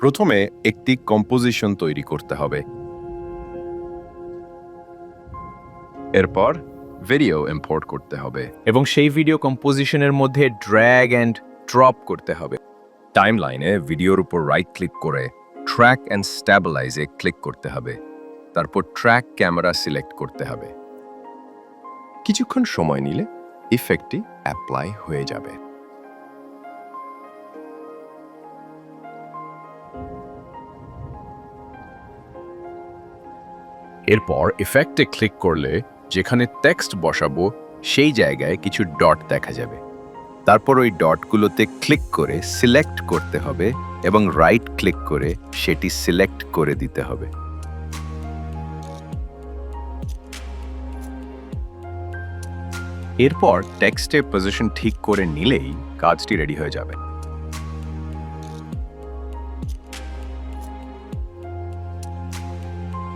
প্রথমে একটি কম্পোজিশন তৈরি করতে হবে। এরপর ভিডিও ইম্পোর্ট করতে হবে। এবং সেই ভিডিও কম্পোজিশনের মধ্যে ড্র্যাগ অ্যান্ড ড্রপ করতে হবে। টাইমলাইনে ভিডিওর উপর রাইট ক্লিক করে ট্র্যাক অ্যান্ড স্ট্যাবিলাইজে ক্লিক করতে হবে। তারপর ট্র্যাক ক্যামেরা সিলেক্ট করতে হবে। কিছুক্ষণ সময় নিলে ইফেক্টটি অ্যাপ্লাই হয়ে যাবে। এরপর এফেক্টে ক্লিক করলে যেখানে টেক্সট বসাবো, সেই জায়গায় কিছু ডট দেখা যাবে। তারপর ওই ডটগুলোতে ক্লিক করে সিলেক্ট করতে হবে এবং রাইট ক্লিক করে সেটি সিলেক্ট করে দিতে হবে। এরপর টেক্সটে পজিশন ঠিক করে নিলেই কাজটি রেডি হয়ে যাবে।